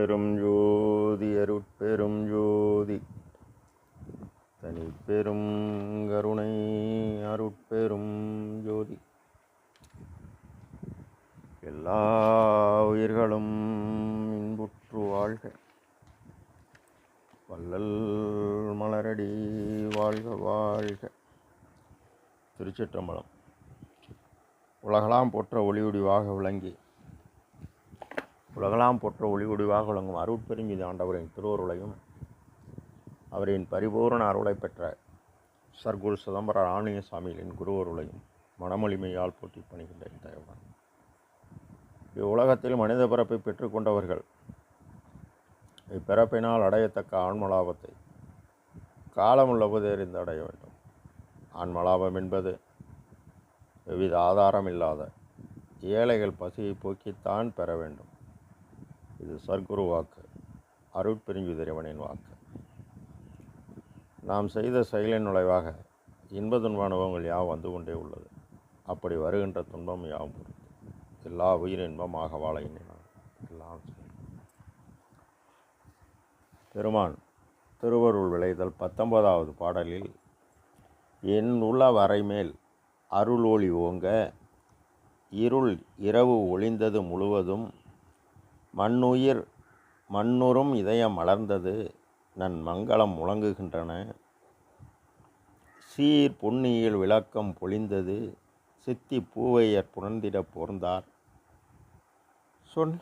பெரும் ஜோதி அருட்பெரும் ஜோதி. தனிப்பெரும் கருணை அருட்பெரும் ஜோதி. எல்லா உயிர்களும் இன்புற்று வாழ்க. வள்ளல் மலரடி வாழ்க வாழ்க. திருச்சிற்றம்பலம். உலகலாம் போற்ற ஒளியுடிவாக விளங்கி உலகலாம் போற்ற ஒளியுடிவாக விளங்கும் அருட்பெருமித ஆண்டவரின் திருவருளையும் அவரின் பரிபூரண அருளை பெற்ற சர்க்குரு சிதம்பர ஆணைய சாமிகளின் குருவருளையும் மனமொழிமையால் போட்டி பணிகின்ற தயவுடன் இவ்வுலகத்தில் மனித பிறப்பை பெற்றுக்கொண்டவர்கள் இப்பிறப்பினால் அடையத்தக்க ஆன்மலாபத்தை காலமுள்ள புதேறிந்து அடைய வேண்டும். ஆன்மலாபம் என்பது எவ்வித ஆதாரம் இல்லாத ஏழைகள் பசியை போக்கித்தான் பெற வேண்டும். இது சர்க்குரு வாக்கு அருட்பெருஞ்சுதிரவனின் வாக்கு. நாம் செய்த செயலின் நுழைவாக இன்ப துன்ப அனுபவங்கள் யாவும் வந்து கொண்டே உள்ளது. அப்படி வருகின்ற துன்பம் யாவும் பொறுத்து. எல்லா உயிர் இன்பமாக வாழ எண்ணினான். எல்லாம் பெருமான் திருவருள் விளைதல் பத்தொன்பதாவது பாடலில் என் உள்ள வரைமேல் அருள் ஒளி ஓங்க இருள் இரவு ஒளிந்தது முழுவதும் மண்ணுயிர் மண்ணுறும் இதயம் மலர்ந்தது நன் மங்களம் முழங்குகின்றன. சீர் பொன்னியில் விளக்கம் பொழிந்தது சித்தி பூவையர் புணர்ந்திட பொருந்தார். சொன்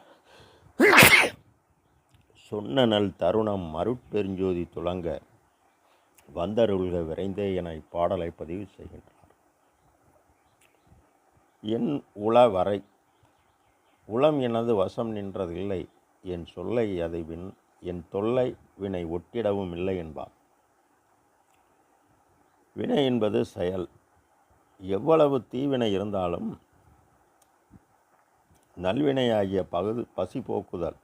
சொன்ன நல் தருணம் மருட்பெருஞ்சோதி துளங்க வந்தருள்க விரைந்தே என இப்பாடலை பதிவு செய்கின்றார். என் உள வரை உளம் எனது வசம் நின்றதில்லை. என் சொல்லை அதை வின் என் தொல்லை வினை ஒட்டிடவும் இல்லை என்பார் வினை என்பது செயல். எவ்வளவு தீவினை இருந்தாலும் நல்வினையாகிய பகுது பசி போக்குதல்.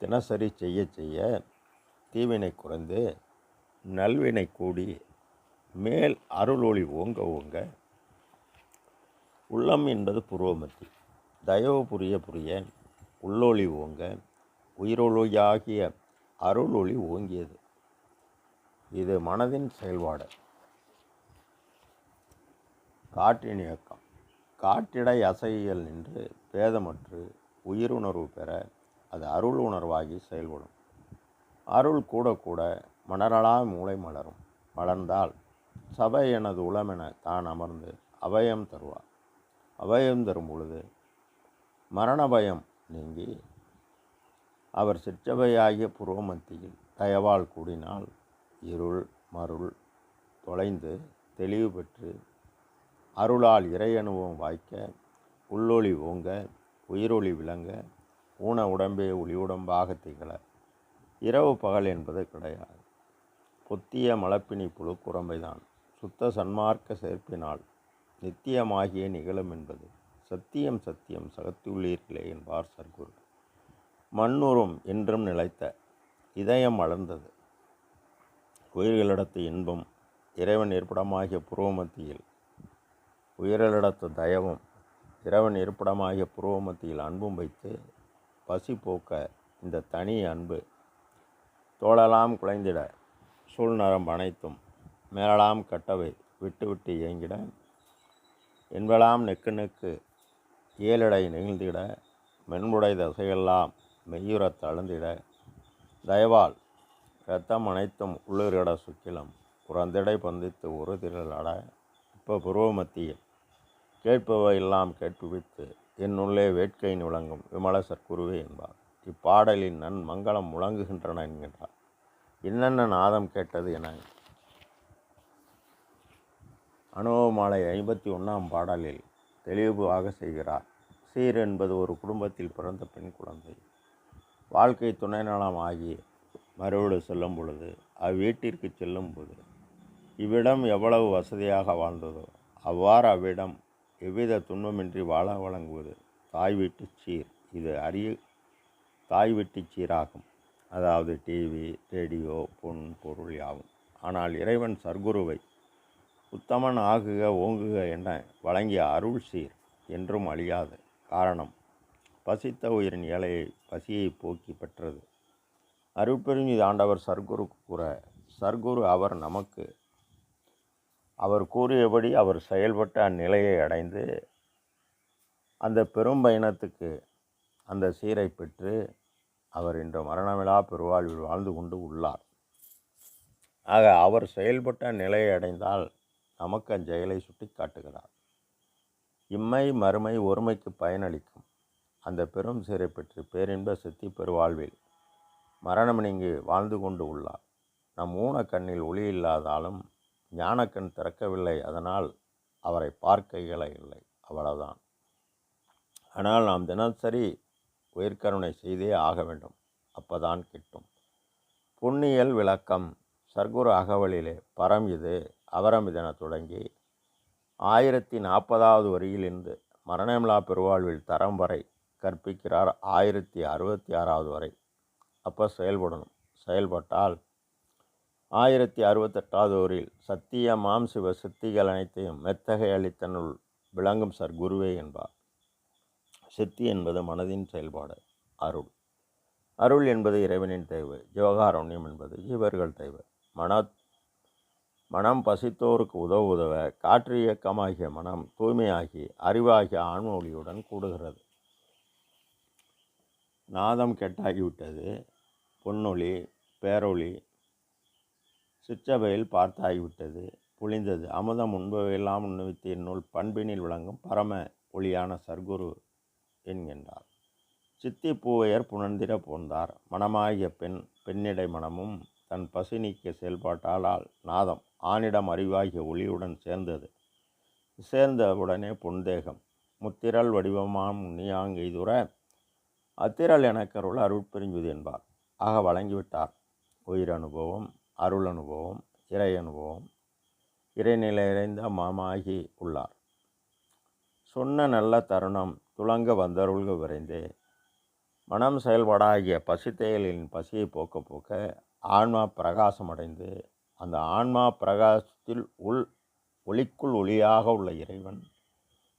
தினசரி செய்ய செய்ய தீவினை குறைந்து நல்வினை கூடி மேல் அருளொளி ஓங்க ஓங்க உள்ளம் என்பது புருவமத்தி தயவு புரிய புரிய உள்ளொளி ஓங்க உயிரொளியாகிய அருளொளி ஓங்கியது. இது மனதின் செயல்பாடு. காற்றின் இயக்கம். காற்றிடை அசையியல் நின்று பேதமற்று உயிருணர்வு பெற அது அருள் உணர்வாகி செயல்படும். அருள் கூட கூட மலரலா மூளை மலரும். மலர்ந்தால் சபை எனது உளமென தான் அமர்ந்து அபயம் தருவார். அபயம் தரும் பொழுது மரண பயம் நீங்கி அவர் சிற்றபையாகிய புரோமத்தியில் தயவால் கூடினால் இருள் மருள் தொலைந்து தெளிவு பெற்று அருளால் இறை அனுபவம் வாய்க்க உள்ளொளி ஓங்க உயிரொளி விளங்க ஊன உடம்பே ஒளி உடம்பாக திகழ இரவு பகல் என்பது கிடையாது. பொத்திய மலப்பினி புழு குரம்பைதான். சுத்த சன்மார்க்க சேர்ப்பினால் நித்தியமாகிய நிகழும் என்பது. சத்தியம் சத்தியம் சகத்துள்ளீர்களே என்பார் சர்க்குரு. மண்ணுறும் என்றும் நிலைத்த இதயம் மலர்ந்தது உயிர்களிடத்து இன்பம் இறைவன் இருப்பிடமாகிய புருவமத்தியில் உயிரிழத்த தயவும் இறைவன் இருப்பிடமாகிய புருவமத்தியில் அன்பும் வைத்து பசி போக்க இந்த தனி அன்பு தோழலாம் குலைந்திட சூழ்நரம் அனைத்தும் மேலலாம் கட்டவை விட்டு விட்டு இயங்கிட என்பலாம் நெக்கு நெக்கு ஏழடை நெகிழ்ந்திட மென்புடை தசையெல்லாம் மெய்யுறத் தழுந்திட தயவால் இரத்தம் அனைத்தும் உள்ளிரிட சுக்கிலம் புறந்திடை பந்தித்து ஒரு திரளட இப்போ புருவமத்தியில் கேட்பவை எல்லாம் கேட்புவித்து என்னுள்ளே வேட்கை விளங்கும் விமல சற்குருவே என்பார். இப்பாடலின் நன் மங்களம் முழங்குகின்றன என்கின்றார். என்னென்ன நாதம் கேட்டது என. அனுபவமாலை ஐம்பத்தி ஒன்றாம் பாடலில் தெளிவாக செய்கிறார். சீர் என்பது ஒரு குடும்பத்தில் பிறந்த பெண் குழந்தை. வாழ்க்கை துணை நலம் ஆகி மறுவீடு செல்லும் பொழுது அவ்வீட்டிற்கு செல்லும் போது இவ்விடம் எவ்வளவு வசதியாக வாழ்ந்ததோ அவ்வாறு அவ்விடம் எவ்வித துன்பமின்றி வாழ வழங்குவது தாய் வீட்டு சீர். இது அரிய தாய் வீட்டு சீராகும். அதாவது டிவி ரேடியோ பொன் பொருள் யாவும். ஆனால் இறைவன் சர்க்குருவை உத்தமன் ஆகுக ஓங்குக என வழங்கிய அருள் சீர் என்றும் அழியாது. காரணம் பசித்த உயிரின் ஏழையை பசியை போக்கி பெற்றது. அருட்பெருஞ்சி ஆண்டவர் சர்க்குரு கூற சர்க்குரு அவர் நமக்கு அவர் கூறியபடி அவர் செயல்பட்ட அந்நிலையை அடைந்து அந்த பெரும் பயணத்துக்கு அந்த சீரை பெற்று அவர் இன்று மரணமிலா பெருவாழ்வில் வாழ்ந்து கொண்டு உள்ளார். ஆக அவர் செயல்பட்ட நிலையை அடைந்தால் நமக்கு அச்செயலை சுட்டி காட்டுகிறார். இம்மை மறுமை ஒருமைக்கு பயனளிக்கும். அந்த பெரும் சீரை பெற்று பேரின்ப சித்தி பெருவாழ்வில் மரணம் நீங்கி வாழ்ந்து கொண்டு உள்ளார். நம் ஊனக்கண்ணில் ஒளி இல்லாதாலும் ஞானக்கண் திறக்கவில்லை. அதனால் அவரை பார்க்க இயலவில்லை அவ்வளவுதான். ஆனால் நாம் தினசரி உயிர்கருணை செய்தே ஆக வேண்டும். அப்பதான் கிட்டும். புண்ணியல் விளக்கம் சர்க்குரு அகவலிலே பரம் இது. அவரம் தொடங்கி ஆயிரத்தி நாற்பதாவது வரியிலிருந்து மரணமிலா பெருவாழ்வில் தரம் வரை கற்பிக்கிறார் ஆயிரத்தி அறுபத்தி ஆறாவது வரை. அப்போ செயல்படணும். செயல்பட்டால் ஆயிரத்தி அறுபத்தெட்டாவது ஓரில் சத்திய மாம்சிவ சித்திகள் அனைத்தையும் மெத்தகை அளித்தனுள் விளங்கும் சர் குருவே என்பார். சித்தி என்பது மனதின் செயல்பாடு அருள். அருள் என்பது இறைவனின் தேவை ஜீவகாருண்யம் என்பது ஜீவர்கள் தேவை. மன மனம் பசித்தோருக்கு உதவ உதவ காற்று இயக்கமாகிய மனம் தூய்மையாகி அறிவாகிய ஆன்ம ஒளியுடன் கூடுகிறது. நாதம் கெட்டாகிவிட்டது பொன்னொழி பேரொளி சிற்றவையில் பார்த்தாகிவிட்டது புளிந்தது. அமுதம் உண்பவையெல்லாம் உண்ணுவித்து என்னுள் பண்பினில் விளங்கும் பரம ஒளியான சர்க்குரு என்கின்றார். சித்தி பூவையர் புனந்திர போந்தார். மனமாகிய பெண் பெண்ணிடை மனமும் தன் பசி நீக்க செயல்பாட்டாளால் நாதம். ஆணிடம் அறிவாகிய ஒளியுடன் சேர்ந்தது. சேர்ந்தவுடனே பொன்தேகம் முத்திரல் வடிவமாம் நீயாங்கெய்துற அத்திரல் எனக்கருள் அருட்பெருஞ்சுது என்பார். ஆக வழங்கிவிட்டார். உயிர் அனுபவம் அருள் அனுபவம் இறை அனுபவம். இறைநிலையடைந்த மாமாகி உள்ளார். சொன்ன நல்ல தருணம் துளங்க வந்தருள்க விரைந்தே. மனம் செயல்பாடாகிய பசித்தேயலின் பசியை போக்க போக்க ஆன்மா பிரகாசமடைந்து. அந்த ஆன்மா பிரகாசத்தில் உள் ஒளிக்குள் ஒளியாக உள்ள இறைவன்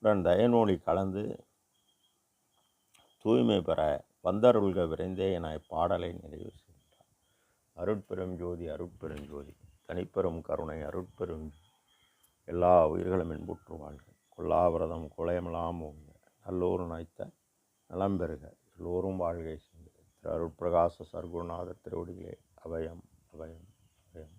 உடன் தயனொளி கலந்து தூய்மை பெற வந்தருள்க விரைந்தே என இப்பாடலை நிறைவு செய்கின்றார். அருட்பெரும் ஜோதி அருட்பெரும் ஜோதி தனிப்பெரும் கருணை அருட்பெரும் எல்லா உயிர்களும் இன்புற்று வாழ்க. கொல்லாவிரதம் குலையமெல்லாம் ஓங்க. நல்லோரு நாய்த்த நலம் பெறுக. எல்லோரும் வாழ்கை செய்து திரு அருட்பிரகாச சர்க்குருநாத திருவடிகளே அபயம் அபயம் அபயம்.